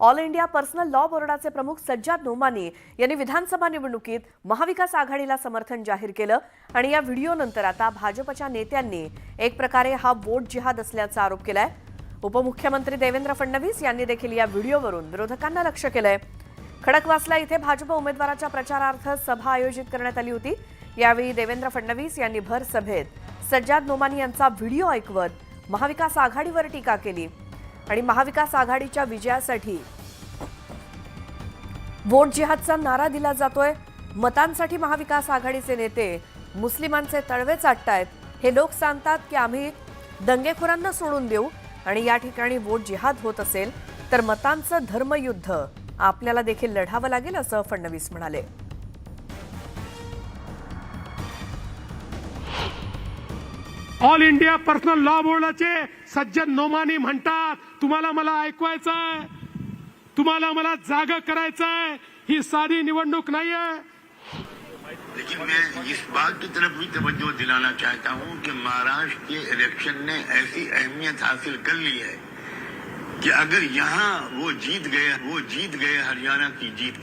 All India personal law बोर्डाचे प्रमुख सज्जाद नोमानी यांनी विधानसभा निवडणुकीत महाविकास आघाडीला समर्थन जाहीर केलं. आणि या व्हिडिओनंतर आता भाजपच्या नेत्यांनी एक प्रकारे हा वोट जिहाद असल्याचा आरोप केलाय. उपमुख्यमंत्री देवेंद्र फडणवीस यांनी देखील या व्हिडिओवरून विरोधकांना लक्ष केलंय. खडकवासला इथे भाजप उमेदवाराच्या प्रचारार्थ सभा आयोजित करण्यात आली होती. यावेळी देवेंद्र फडणवीस यांनी भर सभेत सज्जाद नोमानी यांचा व्हिडिओ ऐकवत महाविकास आघाडीवर टीका केली. आणि महाविकास आघाडीच्या विजयासाठी. वोट जिहादचा नारा दिला जातोय. मतांसाठी महाविकास आघाडीचे नेते मुस्लिमांचे तळवे चाटतायत. हे लोक सांगतात की आम्ही दंगेखोरांना सोडून देऊ आणि या ठिकाणी वोट जिहाद होत असेल तर मतांचं धर्मयुद्ध आपल्याला देखील लढावं लागेल असं फडणवीस म्हणाले. ऑल इंडिया पर्सनल लॉ बोर्डाचे सज्जन नोमानी म्हणतात तुम्हाला मला ऐकवायचंय. तुम्हाला मला जाग करायचंय. ही साधी निवडणूक नाहीये. लेकिन मैं इस बात की तरफ भी तवज्जो दिलाना चाहता हूं कि महाराष्ट्र के इलेक्शन ने ऐसी अहमियत हासिल कर ली है कि अगर यहां वो जीत गए वो जीत गए हरियाणा की जीत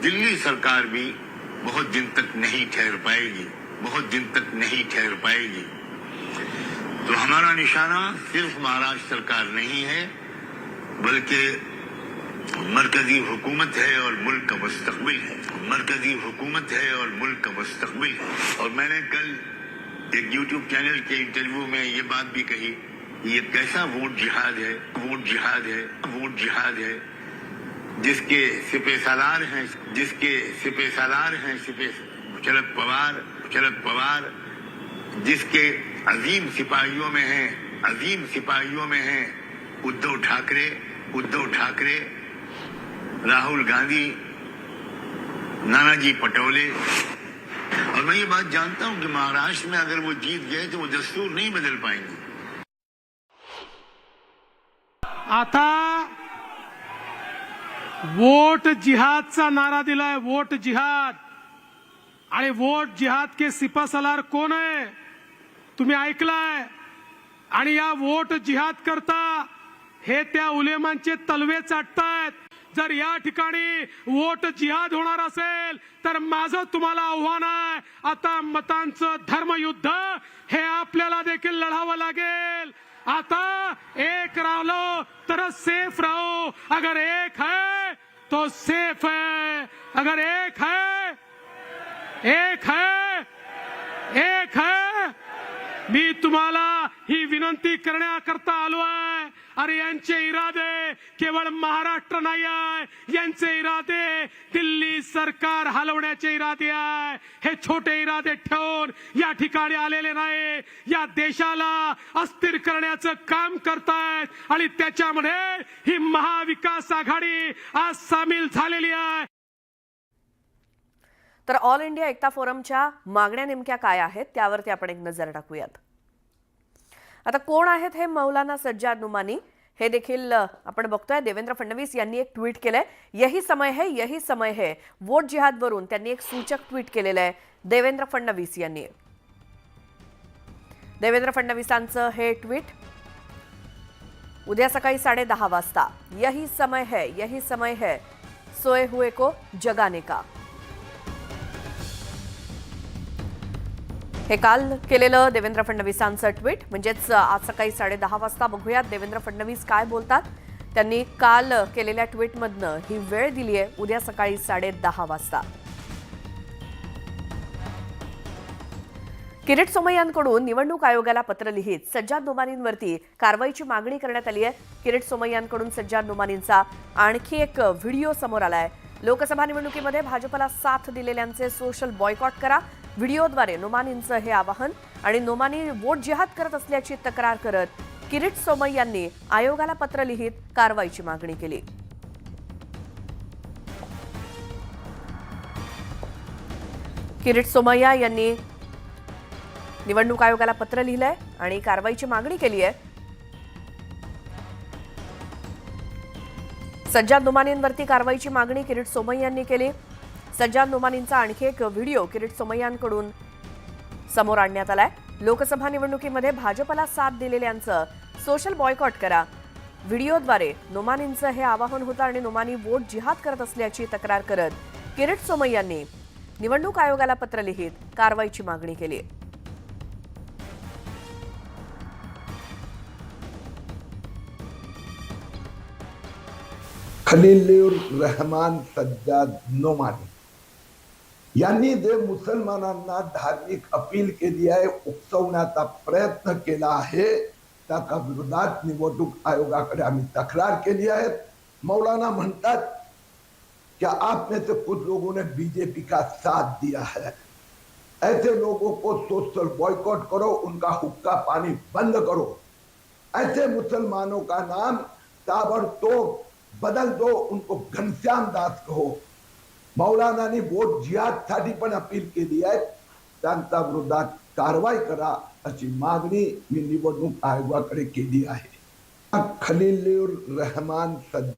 भी बहुत दिन तक नहीं ठहर पाएगी दिल्ली सरकार भी बहुत दिन तक नहीं ठहर पाएगी बहुत दिन तक नहीं ठहर पाएगी तो हमारा निशाना सिर्फ महाराष्ट्र सरकार नहीं है बल्कि मरकजी हुकूमत है और मुल्क का मुस्तकबिल है मरकजी हुकूमत है और मुल्क का मुस्तकबिल है और मैंने कल एक यूट्यूब चैनल के इंटरव्यू में ये बात भी कही कि ये कैसा वोट जिहाद है वोट जिहाद है वोट जिहाद है जिसके सिपे सालार हैं जिसके सिपे सालार हैं सिपे शरद पवार शरद पवार जिसके अजीम सिपाहियों में हैं अजीम सिपाहियों में हैं उद्धव ठाकरे उद्धव ठाकरे राहुल गांधी नानाजी पटोले और मैं ये बात जानता हूं कि महाराष्ट्र में अगर वो जीत गए तो वो दस्तूर नहीं बदल पाएंगे आता वोट जिहादचा नारा दिलाय वोट जिहाद. आणि वोट जिहाद के सिपासलार कोण आहे? तुम्ही ऐकलाय? आणि या वोट जिहाद करता हे त्या उलेमांचे तलवे चाटतायत. जर या ठिकाणी वोट जिहाद होणार असेल तर माझं तुम्हाला आव्हान आहे आता मतांचं धर्मयुद्ध हे आपल्याला देखील लढावं लागेल. आता एक राहलो तरच सेफ राहो. अगर एक है तो सेफ है। अगर एक है एक है एक है। मी तुम्हाला ही विनंती करण्याकरता आलो आहे. अरे यांचे इरादे केवळ महाराष्ट्र नाही आहे. यांचे इरादे दिल्ली सरकार हलवण्याचे इरादे आहे. हे छोटे इरादे ठेवून या ठिकाणी आलेले नाही. या देशाला अस्थिर करण्याचं काम करतायत. आणि त्याच्यामध्ये ही महाविकास आघाडी आज सामील झालेली आहे. तर ऑल इंडिया एकता फोरमच्या मागण्या नेमक्या काय आहेत त्यावरती आपण एक नजर टाकूयात. आता कोण आहेत हे मौलाना सज्जाद नुमानी? हे देखील आपण बघतोय. देवेंद्र फडणवीस यांनी एक ट्विट केलंय. यही समय है यही समय है. वोट जिहाद वरून त्यांनी एक सूचक ट्विट केलेलं आहे देवेंद्र फडणवीस यांनी. देवेंद्र फडणवीसांचं हे ट्विट. उद्या सकाळी साडे दहा वाजता. यही समय है यही समय है. सोए हुए को जगाने का. हे काल केलेलं देवेंद्र फडणवीसांचं ट्विट. म्हणजेच आज सकाळी साडेदहा वाजता बघूयात देवेंद्र फडणवीस काय बोलतात. त्यांनी काल केलेल्या ट्विटमधनं ही वेळ दिली आहे उद्या सकाळी साडे दहा वाजता. किरीट सोमय्यांकडून निवडणूक आयोगाला पत्र लिहित सज्जाद नोमानींवरती कारवाईची मागणी करण्यात आली आहे. किरीट सोमय्यांकडून सज्जाद नोमानींचा आणखी एक व्हिडिओ समोर आलाय. लोकसभा निवडणुकीमध्ये भाजपला साथ दिलेल्यांचे सोशल बॉयकॉट करा. व्हिडिओद्वारे नोमानींचं हे आवाहन आणि नोमानी वोट जिहाद करत असल्याची तक्रार करत किरीट सोमय यांनी आयोगाला पत्र लिहित कारवाईची मागणी केली. किरीट सोमय्या यांनी निवडणूक आयोगाला पत्र लिहिलंय आणि कारवाईची मागणी केली आहे सज्जाद नुमानींवरती कारवाईची मागणी किरीट सोमय्या यांनी केली. सज्जान नोमानींचा आणखी एक व्हिडिओ किरीट सोमय्यांकडून समोर आणण्यात आलाय. लोकसभा निवडणुकीमध्ये भाजपला साथ दिलेल्यांचं सोशल बॉयकॉट करा. व्हिडिओद्वारे नोमानींचं हे आवाहन होतं आणि नोमानी वोट जिहाद करत असल्याची तक्रार करत किरीट सोमय्यांनी निवडणूक आयोगाला पत्र लिहित कारवाईची मागणी केली. खलील रहमान सज्जाद नोमानी यांनी जे मुसलमानांना धार्मिक अपील केली आहे उकसवण्याचा प्रयत्न केला आहे. त्या विरोधात निवडणूक आयोगाकडे आम्ही तक्रार केली आहे. मौलाना म्हणतात क्या आप में से कुछ लोगों ने बीजेपी का साथ दिया है। ऐसे लोगों को सोशल बॉयकॉट करो उनका हुक्का पानी बंद करो। ऐसे मुसलमानों का नाम ताबड़तोड़ बदल दो उनको घनश्याम दास कहो। मौलानानी वोट जिहादसाठी पण अपील केली आहे. त्यांच्या विरोधात कारवाई करा अशी मागणी मी निवडणूक आयोगाकडे केली आहे. खलील रहमान सज्ज